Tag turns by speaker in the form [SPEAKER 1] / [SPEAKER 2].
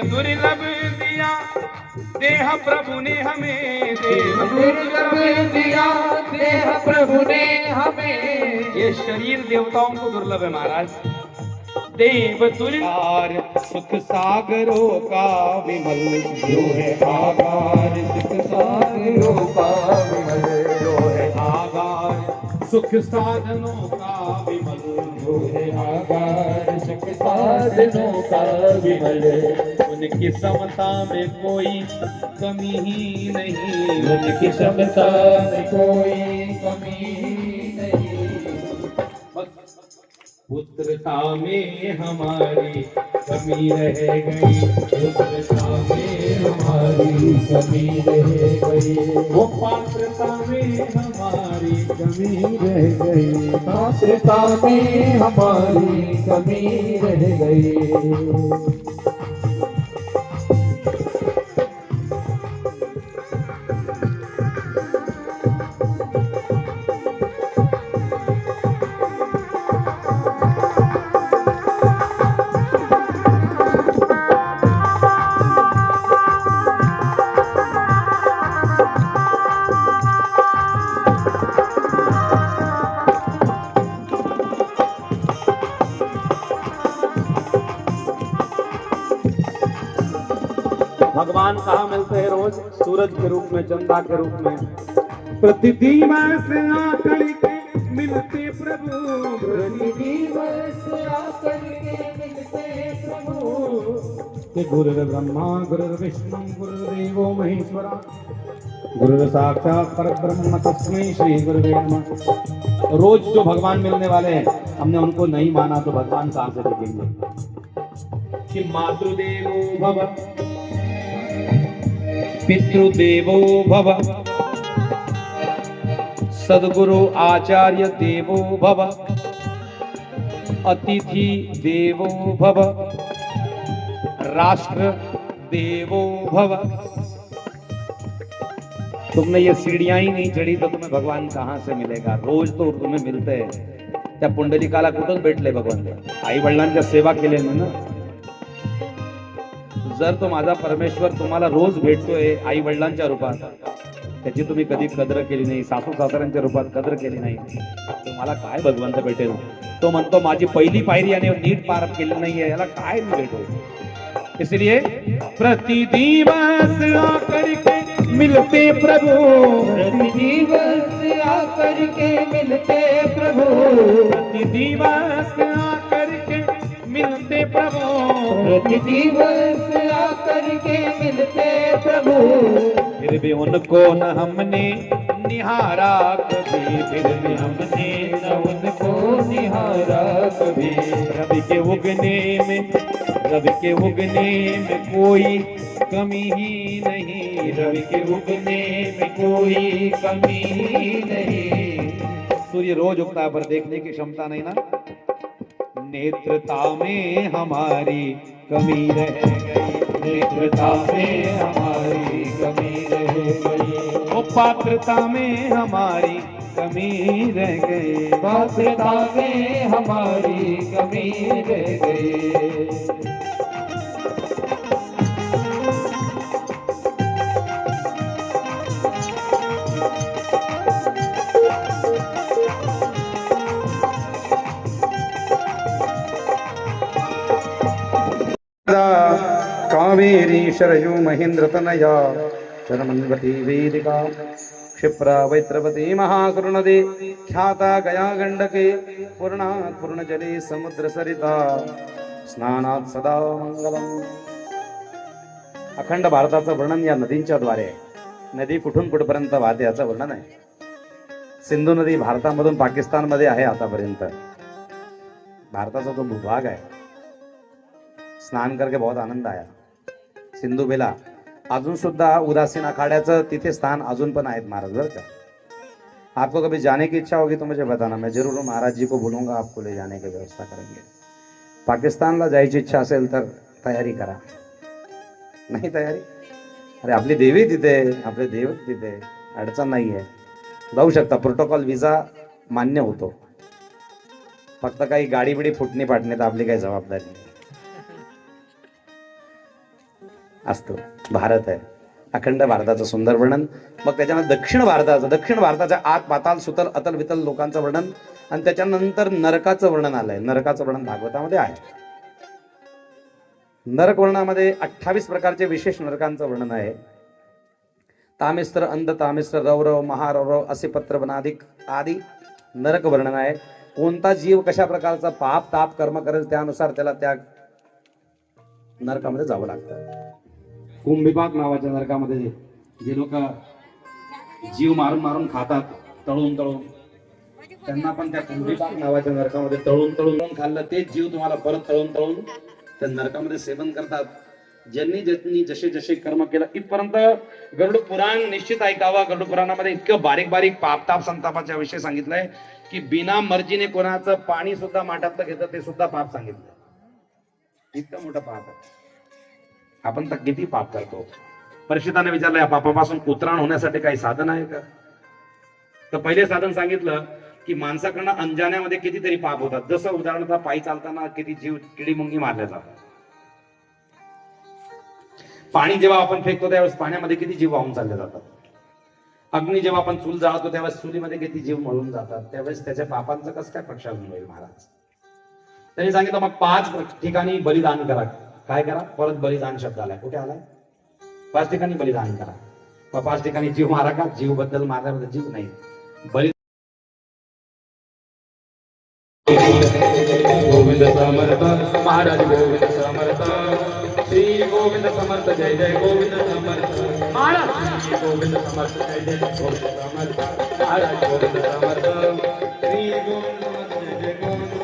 [SPEAKER 1] दुर्लभ दिया। देह प्रभु ने हमें देव
[SPEAKER 2] दुर्लभ दिया देह प्रभु ने हमें
[SPEAKER 1] ये शरीर देवताओं को दुर्लभ है महाराज। देव दुर्लभ
[SPEAKER 2] सुख सागरों का विमल। जो है आधार सुख सागरों का विमल। जो है आधार सुख साधनों का विमल। जो है आधार सुख साधनों का विमल। उनकी समता में कोई कमी ही नहीं। उनकी समता में कोई कमी ही नहीं। पुत्रता में हमारी कमी रह गई। पुत्रता में हमारी कमी रह गई। वो पात्रता में हमारी कमी रह गई। पात्रता में हमारी कमी रह गई।
[SPEAKER 1] भगवान कहाँ मिलते हैं रोज? सूरज के रूप में चंदा के रूप में।
[SPEAKER 2] प्रतिदिवस आकर के मिलते प्रभु। आकर के मिलते प्रभु। कि गुरु ब्रह्मा गुरु विष्णु गुरुदेवो महेश्वरा। गुरु साक्षात पर ब्रह्म तस्मै श्री गुरुवे नमः।
[SPEAKER 1] रोज जो भगवान मिलने वाले हैं हमने उनको नहीं माना तो भगवान कहाँ से दिखेंगे? कि मातृदेवो भव पितृदेवो भव। सदगुरु आचार्य देवो भव। अतिथि देवो भव। राष्ट्र देवो भव। तुमने ये सीढ़ियाँ ही नहीं चढ़ी तो तुम्हें भगवान कहाँ से मिलेगा? रोज तो तुम्हें मिलते हैं। त्या पुंडलिकाला कुठंच भेटले भगवान आई वडिलांच्या सेवा केल्याने ना? जर तो माझा परमेश्वर तुम्हाला रोज भेटतोय आई वडिलांच्या रूपात त्याची तुम्ही कधी कदर केली नाही सासू सासऱ्यांच्या रूपात कदर केली नाही तुम्हाला काय भगवंत भेटेल? तो म्हणतो माझी पहिली पायरी आणि नीट पार केली नाहीये याला काय मी भेटू? इसलिए प्रतिदिवस आकर के मिलते प्रभु।
[SPEAKER 2] प्रतिदिवस आकर के मिलते प्रभु।
[SPEAKER 1] प्रतिदिवस आकर के मिलते प्रभु।
[SPEAKER 2] प्रतिदिवस के मिलते प्रभु।
[SPEAKER 1] फिर भी उनको न हमने निहारा कभी, फिर भी हमने न उनको निहारा कभी। रवि के उगने में, रवि के उगने में कोई कमी ही नहीं। रवि के उगने में कोई कमी ही नहीं। सूर्य रोज उगता पर देखने की क्षमता नहीं ना। नेत्रता में हमारी कमी रह गई। नेत्रता में हमारी कमी रह गई। वो पात्रता में हमारी कमी रह गई।
[SPEAKER 2] पात्रता में हमारी कमी रह गई।
[SPEAKER 3] कावेरी शरयू महेन्द्रतनया शरमन्वती वेदिका क्षिप्रा वैत्रवती महाकृणदे ख्याता गया गण्डके पूर्णात् पूर्णजले समुद्रसरिता स्नानात सदा मंगलम। अखंड भारताचं वर्णन या नदींच्या द्वारे आहे. नदी कुठून कुठपर्यंत वाहते याचं वर्णन आहे. सिंधू नदी भारतामधून पाकिस्तानमध्ये आहे आतापर्यंत. भारताचा तो भूभाग आहे. स्नान करके बहुत आनंद आया. सिंधू बेला अजून सुद्धा उदासीन अखाड्याचं तिथे स्थान अजून पण आहेत महाराज बरं का? आपको कभी जाने की इच्छा होगी तो मुझे बताना. मैं जरूर महाराज जी को बोलूंगा आपको ले जाने की व्यवस्था करेंगे. पाकिस्तानला जायची इच्छा असेल तर तयारी करा. नाही तयारी? अरे आपली देवी तिथे आपले देव तिथे अडचण नाही आहे जाऊ शकता प्रोटोकॉल विजा मान्य होतो. फक्त काही गाडी बिडी फुटणी फाटणे तर आपली काही जबाबदारी
[SPEAKER 1] असतो. भारत आहे. अखंड भारताचं सुंदर वर्णन. मग त्याच्यानंतर दक्षिण भारताचं दक्षिण भारताच्या आत पाताल सुतल अतल वितल लोकांचं वर्णन आणि त्याच्यानंतर नरकाचं वर्णन आलंय. नरकाचं वर्णन भागवतामध्ये आहे. नरक वर्णामध्ये अठ्ठावीस प्रकारचे विशेष नरकांचं वर्णन आहे. तामिस्त्र अंध तामिस्त्र रौरव महारौरव असे पत्रवनाधिक आदी नरक वर्णन आहे. कोणता जीव कशा प्रकारचा पाप ताप कर्म करेल त्यानुसार त्याला त्या नरकामध्ये जावं लागतं. कुंभिपाक नावाच्या नरकामध्ये जे- जे लोक जीव मारून मारून खातात तळून तळून. त्यांना पण त्या कुंभिपाक नावाच्या नरकामध्ये तळून तळून तळून खाल्लं तेच जीव तुम्हाला परत तळून तळून त्या नरकामध्ये सेवन करतात. ज्यांनी ज्यांनी जसे जसे कर्म केलं इथपर्यंत गरुड पुराण निश्चित ऐकावा. गरुड पुराणामध्ये इतकं बारीक बारीक पाप ताप संतापाच्या विषय सांगितलंय की बिना मर्जीने कोणाचं पाणी सुद्धा माठात घेतं ते सुद्धा पाप सांगितलं इतकं मोठं पाप आहे. आपण तर किती पाप करतो. परिषदाने विचारलं या पापापासून उतराण होण्यासाठी काही साधन आहे का? तर पहिले साधन सांगितलं की माणसाकडनं अंजाण्यामध्ये कितीतरी पाप होतात. जसं उदाहरणार्थ पायी चालताना किती जीव किडी मुंगी मारल्या जातात. पाणी जेव्हा आपण फेकतो त्यावेळेस पाण्यामध्ये किती जीव वाहून चालले जातात. अग्नी जेव्हा आपण चूल जाळतो त्यावेळेस चुलीमध्ये किती जीव मळून जातात. त्यावेळेस त्याच्या पापांचं कसं काय प्रक्षालन होईल महाराज? त्यांनी सांगितलं मग पाच ठिकाणी बलिदान करा. काय करा? परत बलिदान शब्द आलाय कुठे आलाय? पाच ठिकाणी बलिदान करा. मग पाच ठिकाणी जीव मारा का? जीवबद्दल मारल्याबद्दल जीव नाही. बलि
[SPEAKER 2] गोविंद समर्थ. महाराज गोविंद समर्थ. श्री गोविंद समर्थ. जय जय गोविंद समर्थ. महाराज! श्री गोविंद समर्थ. जय जय गोविंद समर्थ. महाराज गोविंद समर्थ. श्री गोविंद समर्थ. जय जय गोविंद